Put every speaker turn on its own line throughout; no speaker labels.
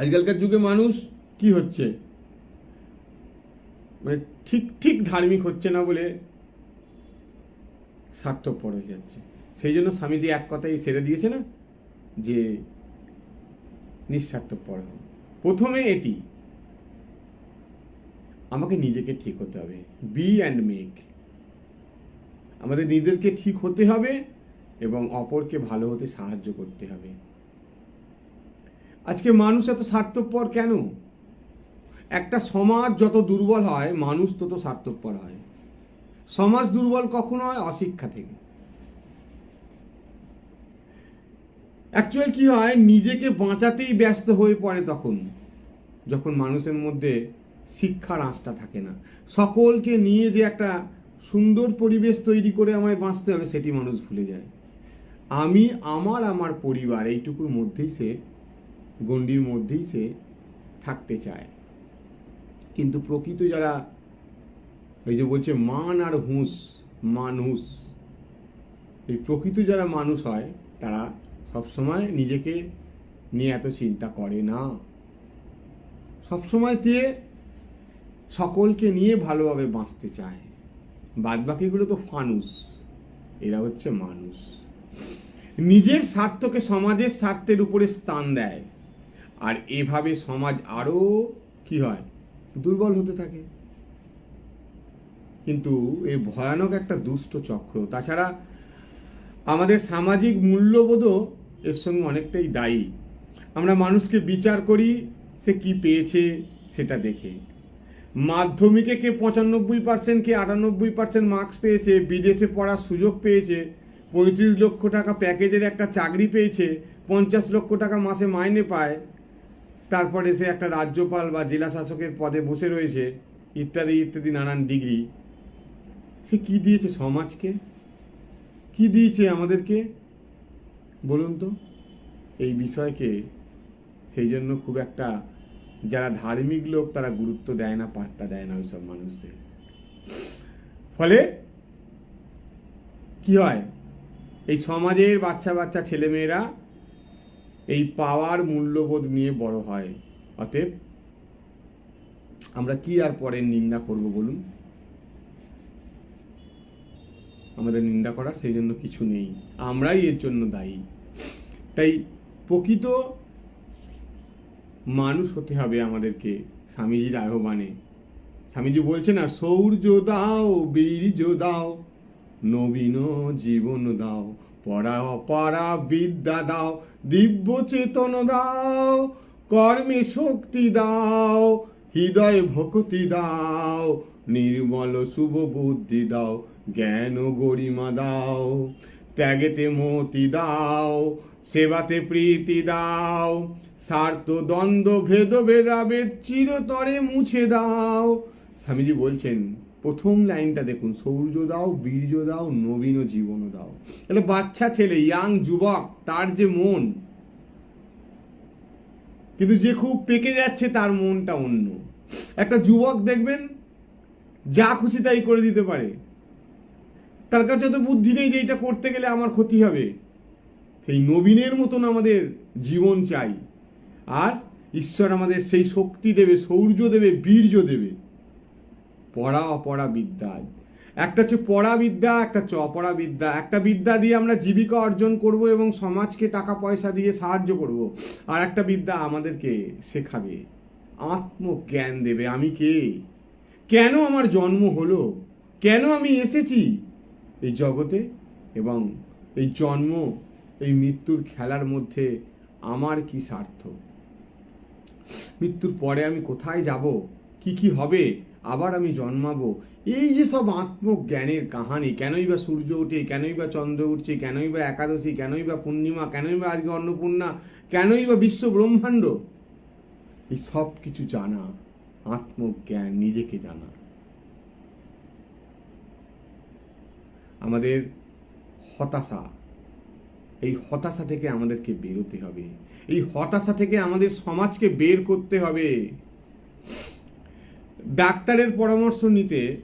আজকালকার যুগে মানুষ কি হচ্ছে? মানে ঠিক ঠিক ধার্মিক হচ্ছে না বলে স্বার্থপর হয়ে যাচ্ছে। সেই জন্য স্বামীজি এক কথাই সেরে দিয়েছে না যে নিঃস্বার্থপর হও প্রথমে এটি, আমাকে নিজেকে ঠিক হতে হবে বি অ্যান্ড মেক আমাদের নিজেদেরকে ঠিক হতে হবে এবং অপরকে ভালো হতে সাহায্য করতে হবে। আজকে মানুষ এত স্বার্থপর কেন? একটা সমাজ যত দুর্বল হয়, মানুষ তত স্বার্থপর হয়। সমাজ দুর্বল কখন হয়? অশিক্ষা থেকে। অ্যাকচুয়াল কি হয়? নিজেকে বাঁচাতেই ব্যস্ত হয়ে পড়ে তখন, যখন মানুষের মধ্যে শিক্ষার আঁচটা থাকে না। সকলকে নিয়ে যে একটা সুন্দর পরিবেশ তৈরি করে আমায় বাঁচতে হবে, সেটি মানুষ ভুলে যায়। আমি, আমার আমার পরিবার, এইটুকুর মধ্যেই সে গণ্ডির মধ্যেই সে থাকতে চায়। কিন্তু প্রকৃত যারা এই যে বলছে মান আর হুঁস মানুষ এই প্রকৃত যারা মানুষ হয়, তারা সবসময় নিজেকে নিয়ে এত চিন্তা করে না। সবসময় তে সকলকে নিয়ে ভালোভাবে বাঁচতে চায়। বাদবাকিগুলো তো ফানুস, এরা হচ্ছে মানুষ। নিজের স্বার্থকে সমাজের স্বার্থের উপরে স্থান দেয়। আর এভাবে সমাজ আরও কি হয়? দুর্বল হতে থাকে। কিন্তু এই ভয়ানক একটা দুষ্ট চক্র, তাছাড়া আমাদের সামাজিক মূল্যবোধও এর সঙ্গে অনেকটাই দায়ী। আমরা মানুষকে বিচার করি, সে কি পেয়েছে সেটা দেখে। মাধ্যমিকে কে পঁচানব্বই পার্সেন্ট কে আটানব্বই পার্সেন্ট মার্কস পেয়েছে, বিদেশে পড়ার সুযোগ পেয়েছে, পঁয়ত্রিশ লক্ষ টাকা প্যাকেজের একটা চাকরি পেয়েছে, পঞ্চাশ লক্ষ টাকা মাসে মাইনে পায় তারপরে সে একটা রাজ্যপাল বা জেলা শাসকের পদে বসে রয়েছে, ইত্যাদি ইত্যাদি, নানান ডিগ্রি। সে কি দিয়েছে সমাজকে? কি দিয়েছে আমাদেরকে? বলুন তো। এই বিষয়কে সেই জন্য খুব একটা যারা ধার্মিক লোক, তারা গুরুত্ব দেয় না, পাত্তা দেয় না ওইসব মানুষদের। ফলে কি হয়? এই সমাজের বাচ্চা বাচ্চা ছেলেমেয়েরা এই পাওয়ার মূল্যবোধ নিয়ে বড় হয়। অতএব আমরা কি আর পরের নিন্দা করব বলুন? আমাদের নিন্দা করার সেই জন্য কিছু নেই। আমরাই এর জন্য দায়ী। তাই প্রকৃত মানুষ হতে হবে আমাদেরকে স্বামীজির আহ্বানে স্বামীজি বলছে না সৌর্য দাও, বীর্য দাও, নবীন জীবন দাও। পড়া পড়া বিদ্যা দাও, দিব্য চেতন দাও, কর্মে শক্তি দাও, হৃদয় ভক্তি দাও, নির্মল শুভ বুদ্ধি দাও, জ্ঞান গরিমা দাও, ত্যাগেতে মতি দাও, সেবাতে প্রীতি দাও, স্বার্থ, দ্বন্দ্ব ভেদ ভেদাভেদ চিরতরে মুছে দাও। স্বামীজি বলছেন প্রথম লাইনটা দেখুন, সৌর্য দাও, বীর্য দাও, নবীন জীবন দাও। তাহলে বাচ্চা ছেলে, ইয়াং যুবক, তার যে মন, কিন্তু যে খুব পেকে যাচ্ছে, তার মনটা অন্য। একটা যুবক দেখবেন, যা খুশি তাই করে দিতে পারে। তার কাছে তো বুদ্ধি নেই যে এটা করতে গেলে আমার ক্ষতি হবে। সেই নবীনের মতন আমাদের জীবন চাই। আর ঈশ্বর আমাদের সেই শক্তি দেবে, সৌর্য দেবে, বীর্য দেবে। পড়া অপড়া বিদ্যা একটা হচ্ছে পড়া বিদ্যা একটা হচ্ছে অপড়া বিদ্যা একটা বিদ্যা দিয়ে আমরা জীবিকা অর্জন করব এবং সমাজকে টাকা পয়সা দিয়ে সাহায্য করব। আর একটা বিদ্যা আমাদেরকে শেখাবে। আত্মজ্ঞান দেবে। আমি কে? কেন আমার জন্ম হলো? কেন আমি এসেছি? এই জগতে এবং এই জন্ম, এই মৃত্যুর খেলার মধ্যে আমার কি স্বার্থ? মৃত্যুর পরে আমি কোথায় যাব? কি কি হবে? আবার আমি জন্মাবো। এই যে সব আত্মজ্ঞানের কাহানি, কেনই বা সূর্য উঠে কেনই বা চন্দ্র উঠছে, কেনই বা একাদশী, কেনই বা পূর্ণিমা, কেনই বা আজকে অন্নপূর্ণা, কেনই বা বিশ্ব ব্রহ্মাণ্ড, এই সব কিছু জানা, আত্মজ্ঞান নিজেকে জানা। আমাদের হতাশা, এই হতাশা থেকে আমাদেরকে বেরোতে হবে। এই হতাশা থেকে আমাদের সমাজকে বের করতে হবে। ডাক্তারের পরামর্শ নিতে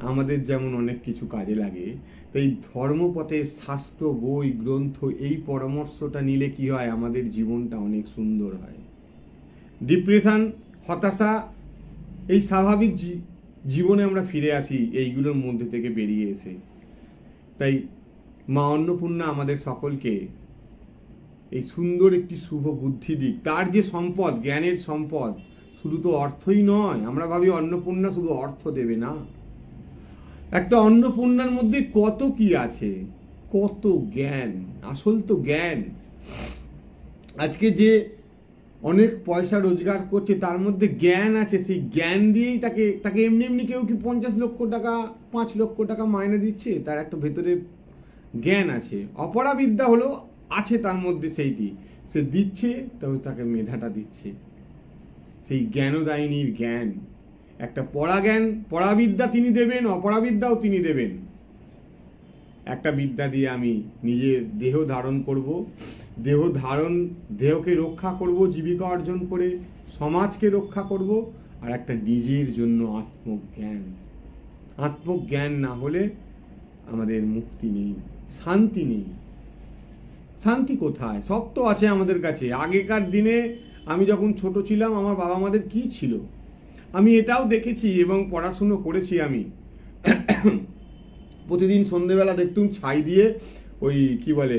আমাদের যেমন অনেক কিছু কাজে লাগে, তাই ধর্মপথে স্বাস্থ্য, বই, গ্রন্থ এই পরামর্শটা নিলে কি হয়? আমাদের জীবনটা অনেক সুন্দর হয়। ডিপ্রেশন, হতাশা এই স্বাভাবিক জীবনে আমরা ফিরে আসি এইগুলোর মধ্যে থেকে বেরিয়ে এসে। তাই মা অন্নপূর্ণা আমাদের সকলকে এই সুন্দর একটি শুভ বুদ্ধি দিক। তার যে সম্পদ, জ্ঞানের সম্পদ শুধু তো অর্থই নয়, আমরা ভাবি অন্নপূর্ণা শুধু অর্থ দেবে না। একটা অন্নপূর্ণার মধ্যে কত কি আছে? কত জ্ঞান, আসল তো জ্ঞান। আজকে যে অনেক পয়সা রোজগার করছে, তার মধ্যে জ্ঞান আছে, সেই জ্ঞান দিয়েই তাকে তাকে এমনি এমনি কেউ কি পঞ্চাশ লক্ষ টাকা, পাঁচ লক্ষ টাকা মাইনে দিচ্ছে? তার একটা ভেতরে জ্ঞান আছে। অপরাবিদ্যা হলো আছে তার মধ্যে সেইটি। সে দিচ্ছে, তবে তাকে মেধাটা দিচ্ছে। সেই জ্ঞানদায়িনীর জ্ঞান। একটা পড়া জ্ঞান, পড়াবিদ্যা তিনি দেবেন, অপরাবিদ্যাও তিনি দেবেন। একটা বিদ্যা দিয়ে আমি নিজের দেহ ধারণ করব, দেহ ধারণ, দেহকে রক্ষা করব, জীবিকা অর্জন করে, সমাজকে রক্ষা করব, আর একটা নিজের জন্য আত্মজ্ঞান। আত্মজ্ঞান না হলে আমাদের মুক্তি নেই, শান্তি নেই। শান্তি কোথায়? সব তো আছে আমাদের কাছে। আগেকার দিনে আমি যখন ছোট ছিলাম, আমার বাবা মাদের কি ছিল? আমি এটাও দেখেছি এবং পড়াশুনো করেছি আমি। প্রতিদিন সন্ধেবেলা দেখতুম ছাই দিয়ে ওই কি বলে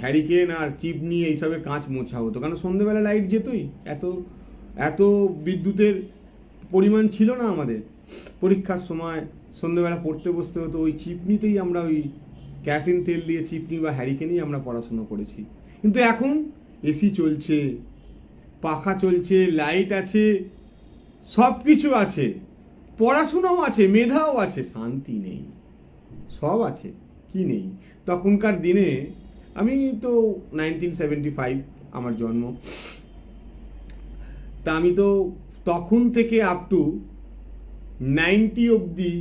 হ্যারিকেন আর চিপনি এইসবের কাঁচ মোছা হতো। কারণ সন্ধেবেলা লাইট যেতই, এত এত বিদ্যুতের পরিমাণ ছিল না আমাদের। পরীক্ষার সময় সন্ধেবেলা পড়তে বসতে হতো, ওই চিপনিতেই আমরা ওই ক্যাসিন তেল দিয়ে চিপনি বা হ্যারিকেনই আমরা পড়াশুনো করেছি। কিন্তু এখন এসি চলছে পাখা চলছে লাইট আছে সব কিছু আছে। পড়াশুনোও আছে, মেধাও আছে, শান্তি নেই। সব আছে, কি নেই? তখনকার দিনে আমি তো নাইনটিন সেভেন্টি ফাইভ আমার জন্ম। তা আমি তো তখন থেকে আপ টু নাইনটি অবধি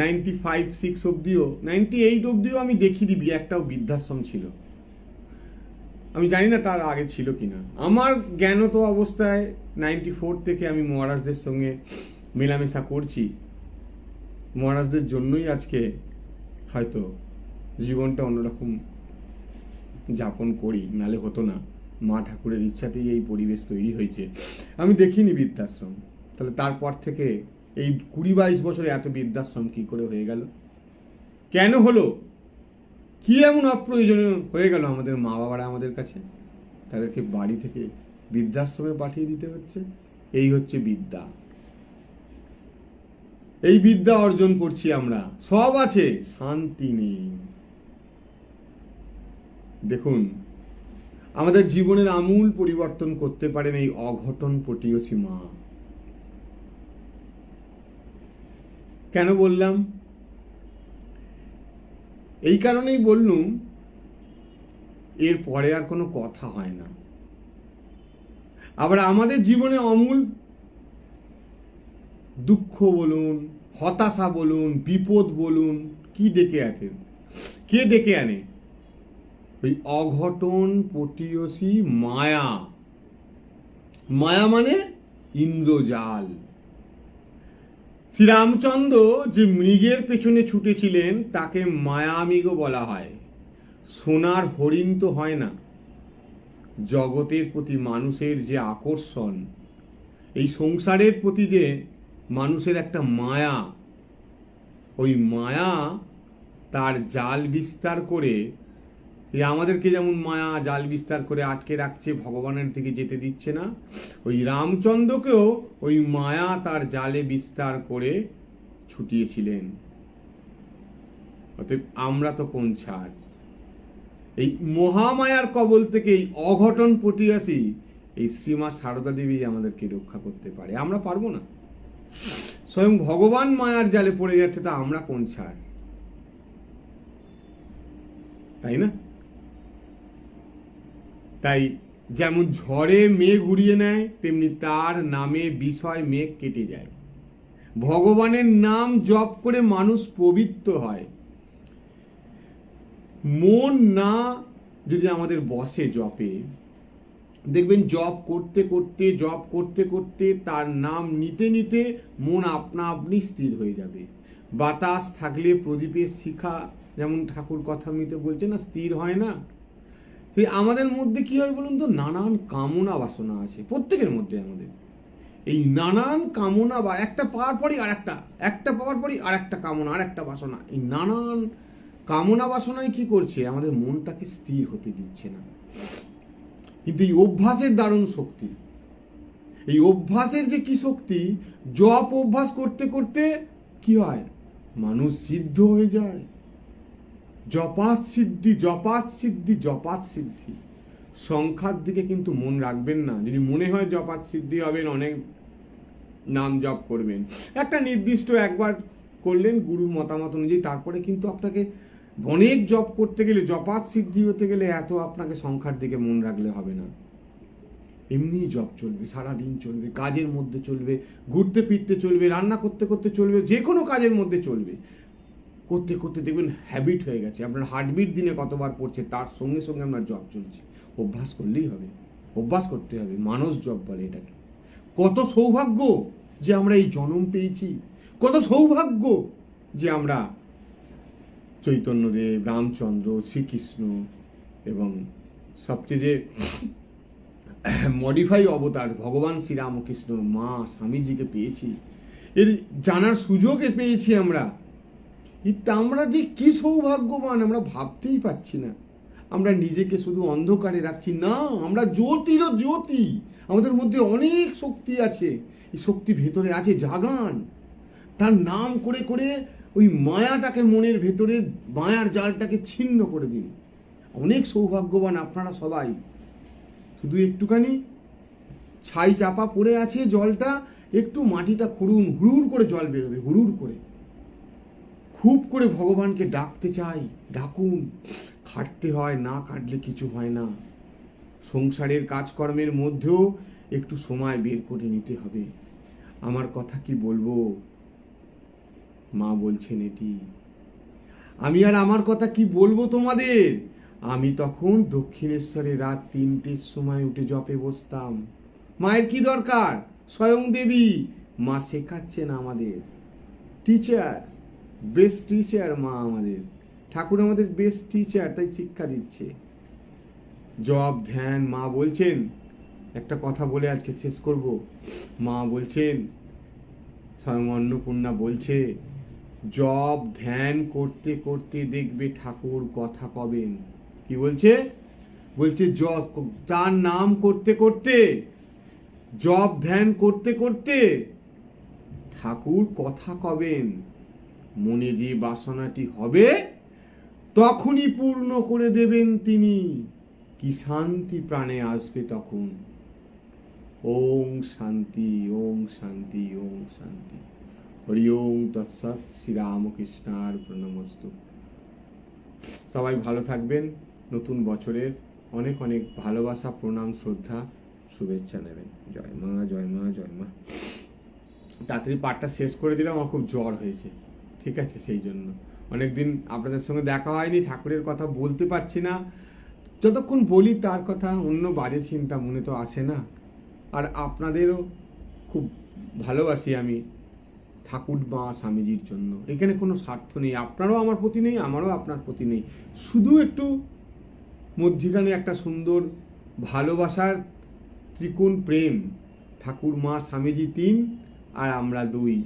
নাইনটি ফাইভ সিক্স অবধিও নাইনটি এইট অবধিও আমি দেখিনি একটাও বৃদ্ধাশ্রম ছিল। আমি জানি না তার আগে ছিল কি না আমার জ্ঞানত অবস্থায় নাইনটি ফোর থেকে আমি মহারাজদের সঙ্গে মেলামেশা করছি। মহারাজদের জন্যই আজকে হয়তো জীবনটা অন্যরকম যাপন করি, নালে হতো না। মা ঠাকুরের ইচ্ছাতেই এই পরিবেশ তৈরি হয়েছে। আমি দেখিনি বৃদ্ধাশ্রম। তাহলে তারপর থেকে এই কুড়ি বাইশ বছরে এত বৃদ্ধাশ্রম কি করে হয়ে গেল? কেন হলো? কি এমন অপ্রয়োজনীয় হয়ে গেল আমাদের মা বাবারা আমাদের কাছে? তাদেরকে বাড়ি থেকে বৃদ্ধাশ্রমে পাঠিয়ে দিতে হচ্ছে। এই হচ্ছে বিদ্যা। এই বিদ্যা অর্জন করছি আমরা। সব আছে, শান্তি নেই। দেখুন, আমাদের জীবনের আমূল পরিবর্তন করতে পারেন এই অঘটন পটীয়সী মা। কেন বললাম? এই কারণেই বললুম, এর পরে আর কোনো কথা হয় না। আবার আমাদের জীবনে অমূল দুঃখ বলুন, হতাশা বলুন, বিপদ বলুন, কি ডেকে আছে কে ডেকে আনে? ওই অঘটন পটীয়সী মায়া। মায়া মানে ইন্দ্রজাল। শ্রীরামচন্দ্র যে মৃগের পেছনে ছুটেছিলেন, তাকে মায়ামিগ বলা হয়। সোনার হরিণ তো হয় না। জগতের প্রতি মানুষের যে আকর্ষণ, এই সংসারের প্রতি যে মানুষের একটা মায়া, ওই মায়া তার জাল বিস্তার করে এই আমাদেরকে যেমন মায়া, জাল বিস্তার করে আটকে রাখছে, ভগবানের দিকে যেতে দিচ্ছে না, ওই রামচন্দ্রকেও ওই মায়া তার জালে বিস্তার করে ছুটিয়েছিলেন। অতএব আমরা তো কোন ছাড়? এই মহামায়ার কবল থেকে এই অঘটন পটিয়াসি এই শ্রীমা সারদা দেবী আমাদেরকে রক্ষা করতে পারে। আমরা পারব না। স্বয়ং ভগবান মায়ার জালে পড়ে যাচ্ছে, তা আমরা কোন ছাড়? তাই না? তাই যেমন ঝড়ে মেঘ উড়িয়ে নেয়, তেমনি তার নামে বিষয় মেঘ কেটে যায়। ভগবানের নাম জপ করে মানুষ পবিত্র হয়। মন না যদি আমাদের বসে জপে, দেখবেন জপ করতে করতে, জপ করতে করতে তার নাম নিতে নিতে মন আপনা আপনি স্থির হয়ে যাবে। বাতাস থাকলে প্রদীপের শিখা, যেমন ঠাকুর কথা মিতে বলছে না, স্থির হয় না? সেই আমাদের মধ্যে কি হয় বলুন তো? নানান কামনা বাসনা আছে, প্রত্যেকের মধ্যে আমাদের। এই নানান কামনা বা একটা পাওয়ার পরই আর একটা একটা পাওয়ার পরই আর একটা কামনা আর একটা বাসনা। এই নানান কামনা বাসনায় কি করছে? আমাদের মনটাকে স্থির হতে দিচ্ছে না। কিন্তু এই অভ্যাসের দারুণ শক্তি, এই অভ্যাসের যে কি শক্তি, জপ অভ্যাস করতে করতে কি হয়? মানুষ সিদ্ধ হয়ে যায়। জপাত সিদ্ধি জপাত সিদ্ধি জপাত সিদ্ধি। সংখ্যার দিকে কিন্তু মন রাখবেন না। যদি মনে হয় জপাত সিদ্ধি হবেন অনেক নাম জপ করবেন। একটা নির্দিষ্ট একবার করলেন গুরুর মতামত অনুযায়ী, তারপরে কিন্তু আপনাকে অনেক জপ করতে গেলে, জপাত সিদ্ধি হতে গেলে এত আপনাকে সংখ্যার দিকে মন রাখলে হবে না। এমনি জব চলবে সারা দিন চলবে, কাজের মধ্যে চলবে, ঘুরতে ফিরতে চলবে, রান্না করতে করতে চলবে, যে কোনো কাজের মধ্যে চলবে। করতে করতে দেখবেন হ্যাবিট হয়ে গেছে। আপনার হার্টবিট দিনে কতবার পড়ছে, তার সঙ্গে সঙ্গে আপনার জব চলছে। অভ্যাস করলেই হবে। অভ্যাস করতে হবে। মানুষ জব বলে এটাকে। কত সৌভাগ্য যে আমরা এই জনম পেয়েছি। কত সৌভাগ্য যে আমরা চৈতন্যদেব, রামচন্দ্র, শ্রীকৃষ্ণ এবং সবচেয়ে যে মডিফাই অবতার ভগবান শ্রীরামকৃষ্ণ, মা, স্বামীজিকে পেয়েছি। এর জানার সুযোগে পেয়েছি আমরা। আমরা যে কি সৌভাগ্যবান, আমরা ভাবতেই পারছি না। আমরা নিজেকে শুধু অন্ধকারে রাখছি। না, আমরা জ্যোতিরও জ্যোতি। আমাদের মধ্যে অনেক শক্তি আছে। এই শক্তি ভেতরে আছে জাগান। তার নাম করে করে ওই মায়াটাকে মনের ভেতরে মায়ার জালটাকে ছিন্ন করে দিন। অনেক সৌভাগ্যবান আপনারা সবাই। শুধু একটুখানি ছাই চাপা পড়ে আছে জলটা, একটু মাটিটা খুঁড়ুন, হুড়ুর করে জল বেরোবে, হুড়ুর করে। খুব করে ভগবানকে ডাকতে চাই। ডাকুন। খাটতে হয়, না কাটলে কিছু হয় না। সংসারের কাজকর্মের মধ্যেও একটু সময় বের করে নিতে হবে। আমার কথা কি বলব? মা বলছেন এটি। আমি আর আমার কথা কি বলব তোমাদের? আমি তখন দক্ষিণেশ্বরে রাত তিনটের সময় উঠে জপে বসতাম। মায়ের কি দরকার? স্বয়ং দেবী। মা শেখাচ্ছেন আমাদের। টিচার বেস্ট টিচার মা আমাদের। ঠাকুর আমাদের বেস্ট টিচার তাই শিক্ষা দিচ্ছে। জব, ধ্যান, মা বলছেন, একটা কথা বলে আজকে শেষ করব। মা বলছেন, স্বয়ং অন্নপূর্ণা বলছে, জব, ধ্যান করতে করতে দেখবে ঠাকুর কথা কবেন। কি বলছে? বলছে, জব, তার নাম করতে করতে, জব, ধ্যান করতে করতে ঠাকুর কথা কবেন। মনে যে বাসনাটি হবে, তখনই পূর্ণ করে দেবেন তিনি। কি শান্তি প্রাণে আসবে তখন। ওং শান্তি ওং শান্তি ওং শান্তি। হরি ওং তৎসৎ শ্রীরামকৃষ্ণার প্রণমস্তু সবাই ভালো থাকবেন। নতুন বছরের অনেক অনেক ভালোবাসা, প্রণাম, শ্রদ্ধা, শুভেচ্ছা নেবেন। জয় মা জয় মা জয় মা। তাড়াতাড়ি পাঠটা শেষ করে দিলাম, আমার খুব জ্বর হয়েছে। ঠিক আছে সেই জন্য। অনেকদিন আপনাদের সঙ্গে দেখা হয়নি, ঠাকুরের কথা বলতে পারছি না। যতক্ষণ বলি তার কথা, অন্য বাজে চিন্তা মনে তো আসে না। আর আপনাদেরও খুব ভালোবাসি আমি ঠাকুর মা স্বামীজির জন্য। এখানে কোনো স্বার্থ নেই। আপনারও আমার প্রতি নেই, আমারও আপনার প্রতি নেই। শুধু একটু মধ্যিখানে একটা সুন্দর ভালোবাসার ত্রিকোণ প্রেম। ঠাকুর, মা, স্বামীজি তিন আর আমরা দুই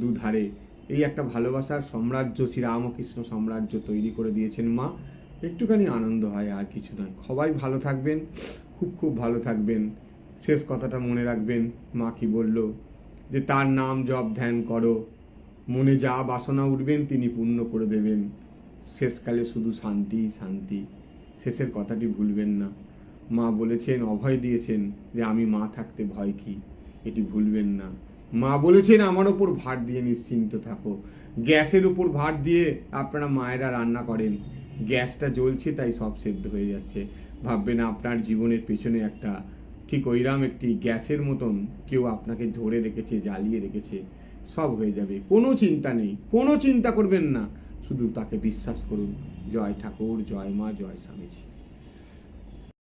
দুধারে। এই একটা ভালোবাসার সাম্রাজ্য, শ্রীরামকৃষ্ণ সাম্রাজ্য তৈরি করে দিয়েছেন মা। একটুখানি আনন্দ হয়, আর কিছু নয়। সবাই ভালো থাকবেন, খুব খুব ভালো থাকবেন। শেষ কথাটা মনে রাখবেন, মা কি বলল? যে তার নাম জপ ধ্যান করো, মনে যা বাসনা উঠবেন তিনি পূর্ণ করে দেবেন। শেষকালে শুধু শান্তি শান্তি। শেষের কথাটি ভুলবেন না। মা বলেছেন, অভয় দিয়েছেন যে আমি মা থাকতে ভয় কি? এটি ভুলবেন না। মা বলেছেন, আমার ওপর ভার দিয়ে নিশ্চিন্ত থাকো। গ্যাসের উপর ভার দিয়ে আপনারা মায়েরা রান্না করেন। গ্যাসটা জ্বলছে, তাই সব সেদ্ধ হয়ে যাচ্ছে। ভাববেন, আপনার জীবনের পেছনে একটা, ঠিক ওইরাম একটি গ্যাসের মতন কেউ আপনাকে ধরে রেখেছে, জ্বালিয়ে রেখেছে, সব হয়ে যাবে। কোনো চিন্তা নেই, কোনো চিন্তা করবেন না। শুধু তাকে বিশ্বাস করুন। জয় ঠাকুর, জয় মা, জয় স্বামীজি।